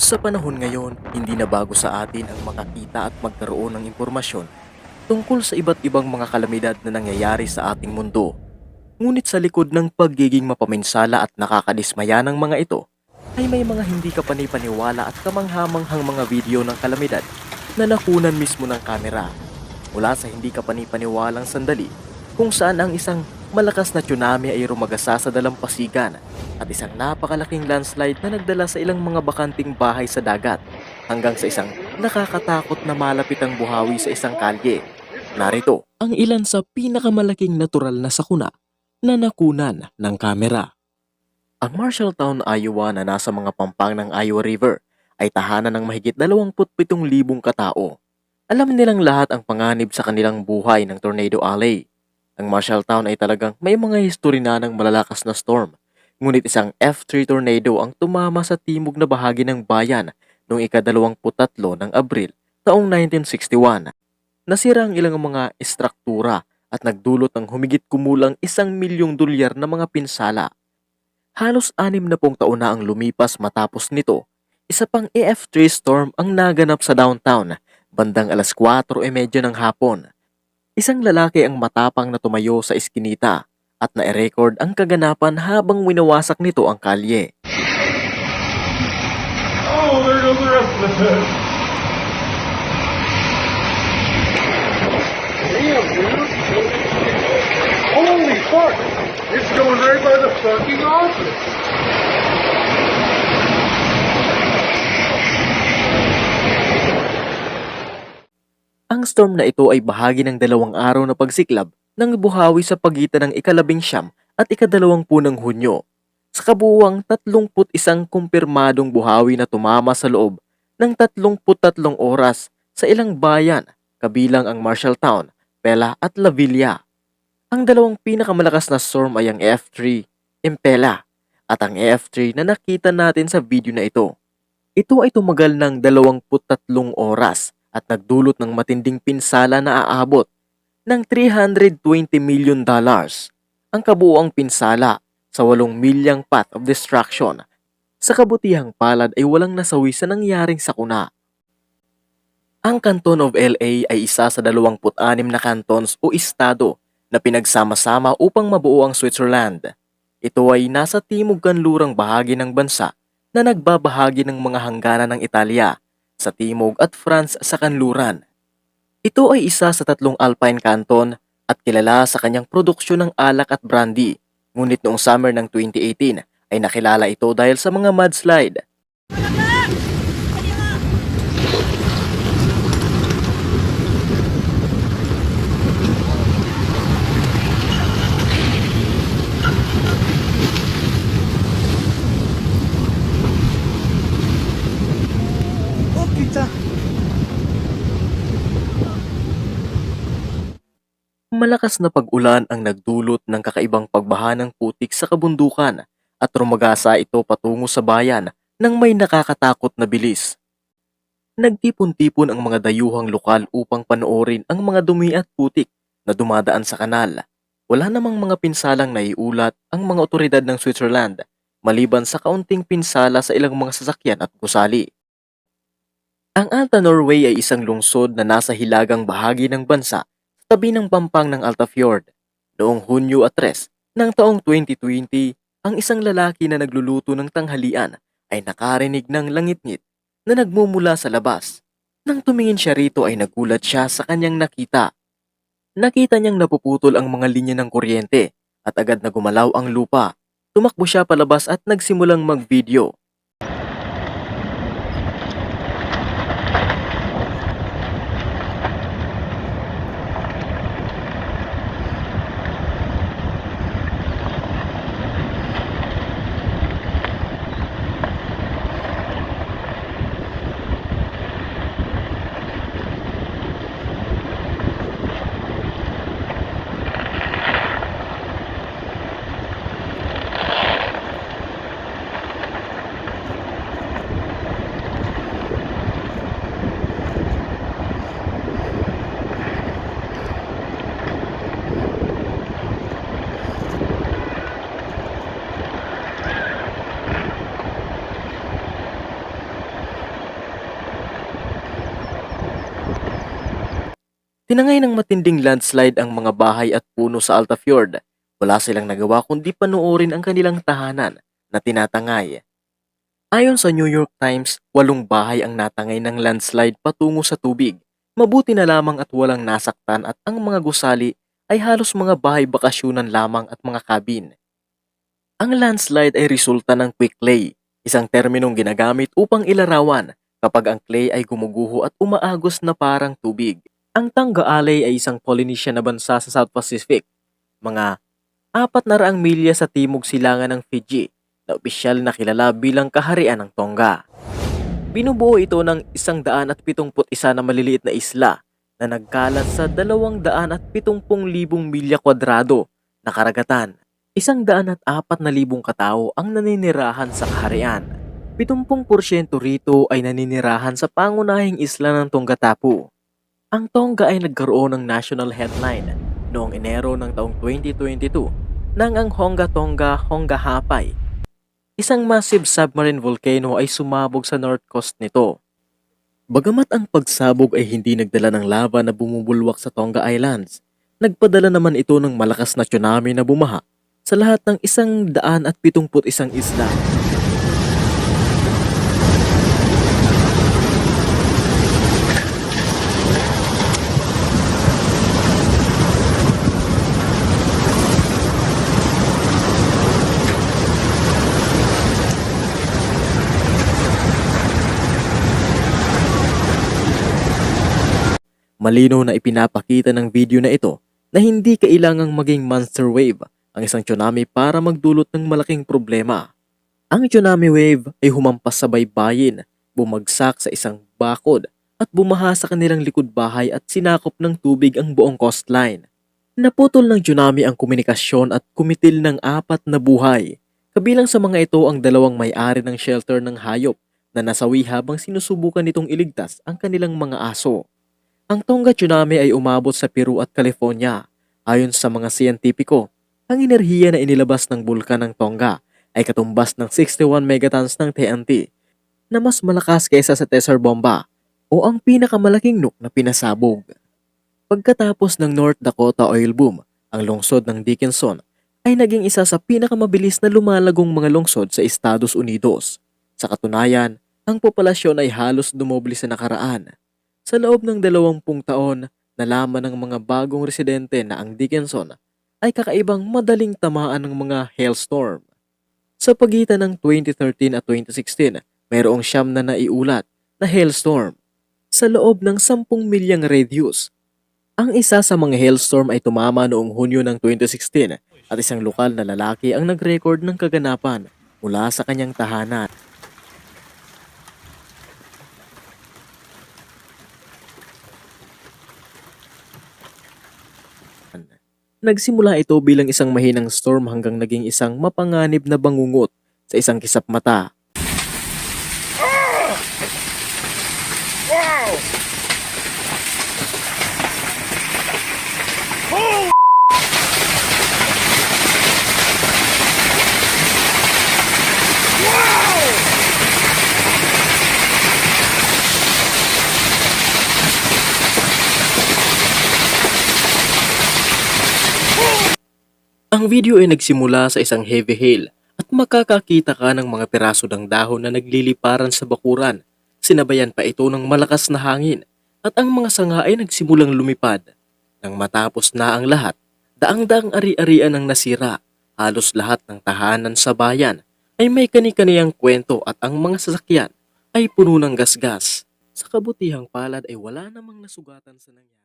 Sa panahon ngayon, hindi na bago sa atin ang makakita at magkaroon ng impormasyon tungkol sa iba't ibang mga kalamidad na nangyayari sa ating mundo. Ngunit sa likod ng pagiging mapaminsala at nakakadismaya ng mga ito, ay may mga hindi ka panipaniwala at kamanghamanghang mga video ng kalamidad na nakunan mismo ng kamera mula sa hindi ka panipaniwalang sandali kung saan ang isang malakas na tsunami ay rumagasa sa dalampasigan at isang napakalaking landslide na nagdala sa ilang mga bakanting bahay sa dagat hanggang sa isang nakakatakot na malapitang buhawi sa isang kalye. Narito ang ilan sa pinakamalaking natural na sakuna na nakunan ng kamera. Ang Marshalltown, Iowa na nasa mga pampang ng Iowa River ay tahanan ng mahigit 27,000 katao. Alam nilang lahat ang panganib sa kanilang buhay ng Tornado Alley. Ang Marshalltown ay talagang may mga history na ng malalakas na storm. Ngunit isang F3 tornado ang tumama sa timog na bahagi ng bayan noong ika-23 ng Abril taong 1961. Nasira ang ilang mga estruktura at nagdulot ng humigit kumulang isang milyong dolyar na mga pinsala. Halos anim na pong taon na ang lumipas matapos nito, isa pang EF3 storm ang naganap sa downtown bandang alas 4.30 ng hapon. Isang lalaki ang matapang na tumayo sa iskinita at na-record ang kaganapan habang winawasak nito ang kalye. Oh, there goes the rest of the head. Damn, dude. Holy fuck. It's going right by the fucking office. Ang storm na ito ay bahagi ng dalawang araw na pagsiklab ng buhawi sa pagitan ng ikalabing siyam at ikadalawampu ng Hunyo. Sa kabuuang 31 kumpirmadong buhawi na tumama sa loob ng 33 oras sa ilang bayan, kabilang ang Marshalltown, Pella at La Villa. Ang dalawang pinakamalakas na storm ay ang F3, Impella, at ang F3 na nakita natin sa video na ito. Ito ay tumagal ng 23 oras at nagdulot ng matinding pinsala na aabot ng 320 million dollars. Ang kabuuang pinsala sa 8 milyang path of destruction. Sa kabutihang palad ay walang nasawi sa nangyaring sakuna. Ang Canton of LA ay isa sa 26 na cantons o estado na pinagsama-sama upang mabuo ang Switzerland. Ito ay nasa timog kanlurang bahagi ng bansa na nagbabahagi ng mga hangganan ng Italia sa timog at France sa kanluran. Ito ay isa sa tatlong alpine canton at kilala sa kanyang produksyon ng alak at brandy. Ngunit noong summer ng 2018 ay nakilala ito dahil sa mga mudslide. Malakas na pag-ulan ang nagdulot ng kakaibang pagbaha ng putik sa kabundukan at rumagasa ito patungo sa bayan ng may nakakatakot na bilis. Nagtipon-tipon ang mga dayuhang lokal upang panoorin ang mga dumi at putik na dumadaan sa kanal. Wala namang mga pinsalang naiulat ang mga otoridad ng Switzerland maliban sa kaunting pinsala sa ilang mga sasakyan at gusali. Ang Alta Norway ay isang lungsod na nasa hilagang bahagi ng bansa tabi ng pampang ng Alta Fjord. Noong Hunyo at 3 ng taong 2020, ang isang lalaki na nagluluto ng tanghalian ay nakarinig ng langit-ngit na nagmumula sa labas. Nang tumingin siya rito ay nagulat siya sa kanyang nakita. Nakita niyang napuputol ang mga linya ng kuryente at agad na gumalaw ang lupa. Tumakbo siya palabas at nagsimulang mag-video. Tinangay ng matinding landslide ang mga bahay at puno sa Alta Fjord. Wala silang nagawa kundi panuorin ang kanilang tahanan na tinatangay. Ayon sa New York Times, walong bahay ang natangay ng landslide patungo sa tubig. Mabuti na lamang at walang nasaktan at ang mga gusali ay halos mga bahay bakasyonan lamang at mga kabin. Ang landslide ay resulta ng quick clay, isang terminong ginagamit upang ilarawan kapag ang clay ay gumuguho at umaagos na parang tubig. Ang Tanga Alay ay isang Polynesian na bansa sa South Pacific, mga apat na raang milya sa timog silangan ng Fiji na opisyal na kilala bilang kaharian ng Tonga. Binubuo ito ng isang daan at pitungput isa na maliliit na isla na nagkalat sa dalawang daan at pitungpung libong milya kwadrado na karagatan. Isang daan at apat na libong katao ang naninirahan sa kaharian. 70% rito ay naninirahan sa pangunahing isla ng Tongatapu. Ang Tonga ay nagkaroon ng national headline noong Enero ng taong 2022 nang ang Honga Tonga Honga Hapay, isang massive submarine volcano ay sumabog sa north coast nito. Bagamat ang pagsabog ay hindi nagdala ng lava na bumubulwak sa Tonga Islands, nagpadala naman ito ng malakas na tsunami na bumaha sa lahat ng isang daan at pitungput isang isla. Malinaw na ipinapakita ng video na ito na hindi kailangang maging monster wave ang isang tsunami para magdulot ng malaking problema. Ang tsunami wave ay humampas sa baybayin, bumagsak sa isang bakod at bumaha sa kanilang likod bahay at sinakop ng tubig ang buong coastline. Naputol ng tsunami ang komunikasyon at kumitil ng apat na buhay. Kabilang sa mga ito ang dalawang may-ari ng shelter ng hayop na nasawi habang sinusubukan nitong iligtas ang kanilang mga aso. Ang Tonga tsunami ay umabot sa Peru at California. Ayon sa mga siyentipiko, ang enerhiya na inilabas ng bulkan ng Tonga ay katumbas ng 61 megatons ng TNT na mas malakas kaysa sa Tesser bomba o ang pinakamalaking nuke na pinasabog. Pagkatapos ng North Dakota oil boom, ang lungsod ng Dickinson ay naging isa sa pinakamabilis na lumalagong mga lungsod sa Estados Unidos. Sa katunayan, ang populasyon ay halos dumoble sa nakaraan. Sa loob ng dalawampung taon, nalaman ng mga bagong residente na ang Dickinson ay kakaibang madaling tamaan ng mga hailstorm. Sa pagitan ng 2013 at 2016, mayroong siyam na naiulat na hailstorm sa loob ng 10 milyang radius. Ang isa sa mga hailstorm ay tumama noong Hunyo ng 2016 at isang lokal na lalaki ang nag-record ng kaganapan mula sa kanyang tahanan. Nagsimula ito bilang isang mahinang storm hanggang naging isang mapanganib na bangungot sa isang kisap mata. Ang video ay nagsimula sa isang heavy hail at makakakita ka ng mga piraso ng dahon na nagliliparan sa bakuran. Sinabayan pa ito ng malakas na hangin at ang mga sanga ay nagsimulang lumipad. Nang matapos na ang lahat, daang-daang ari-arian ang nasira. Halos lahat ng tahanan sa bayan ay may kani-kaniyang kwento at ang mga sasakyan ay puno ng gasgas. Sa kabutihang palad ay wala namang nasugatan sa nangyari.